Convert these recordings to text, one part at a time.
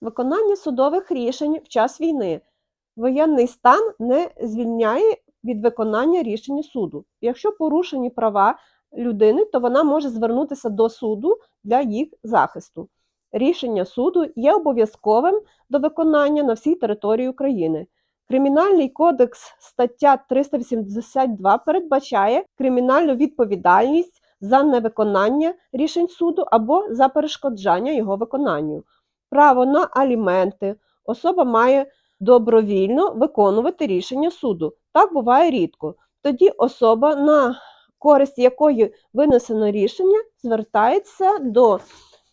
Виконання судових рішень в час війни. Воєнний стан не звільняє від виконання рішення суду. Якщо порушені права людини, то вона може звернутися до суду для їх захисту. Рішення суду є обов'язковим до виконання на всій території України. Кримінальний кодекс стаття 382 передбачає кримінальну відповідальність за невиконання рішень суду або за перешкоджання його виконанню. Право на аліменти особа має добровільно виконувати рішення суду. Так буває рідко. Тоді особа, на користь якої винесено рішення, звертається до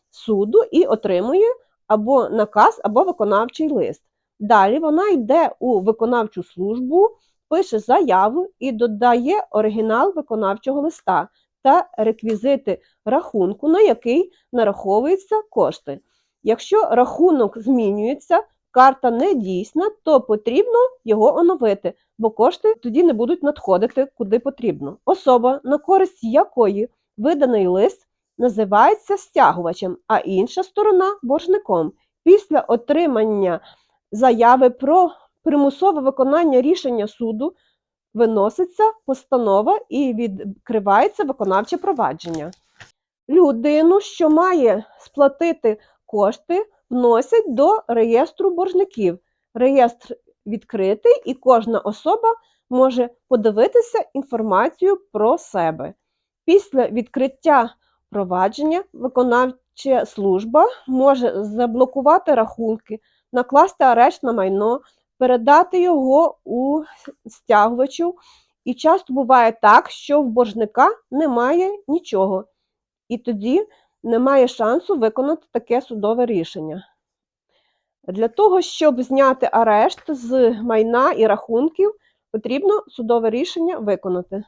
суду і отримує або наказ, або виконавчий лист. Далі вона йде у виконавчу службу, пише заяву і додає оригінал виконавчого листа та реквізити рахунку, на який нараховуються кошти. Якщо рахунок змінюється, карта не дійсна, то потрібно його оновити, бо кошти тоді не будуть надходити куди потрібно. Особа, на користь якої виданий лист, називається стягувачем, а інша сторона боржником. Після отримання заяви про примусове виконання рішення суду виноситься постанова і відкривається виконавче провадження. Людину, що має сплатити кошти, вносять до реєстру боржників. Реєстр відкритий, і кожна особа може подивитися інформацію про себе. Після відкриття провадження виконавча служба може заблокувати рахунки, накласти арешт на майно, передати його у стягувачу. І часто буває так, що в боржника немає нічого, і тоді немає шансу виконати таке судове рішення. Для того, щоб зняти арешт з майна і рахунків, потрібно судове рішення виконати.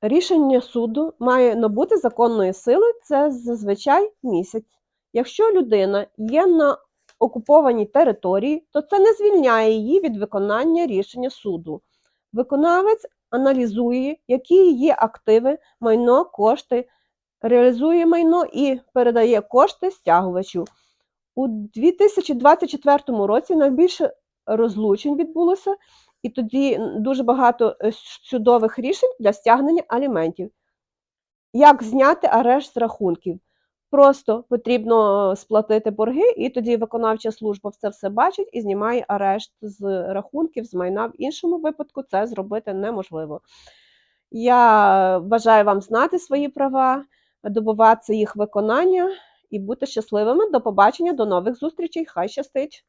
Рішення суду має набути законної сили це зазвичай місяць. Якщо людина є на окупованій території, то це не звільняє її від виконання рішення суду. Виконавець аналізує, які є активи, майно, кошти, реалізує майно і передає кошти стягувачу. У 2024 році найбільше розлучень відбулося, і тоді дуже багато е, судових рішень для стягнення аліментів. Як зняти арешт з рахунків? Просто потрібно сплатити борги, і тоді виконавча служба це все бачить і знімає арешт з рахунків, з майна. В іншому випадку це зробити неможливо. Я бажаю вам знати свої права, добуватися їх виконання і бути щасливими. До побачення, до нових зустрічей. Хай щастить!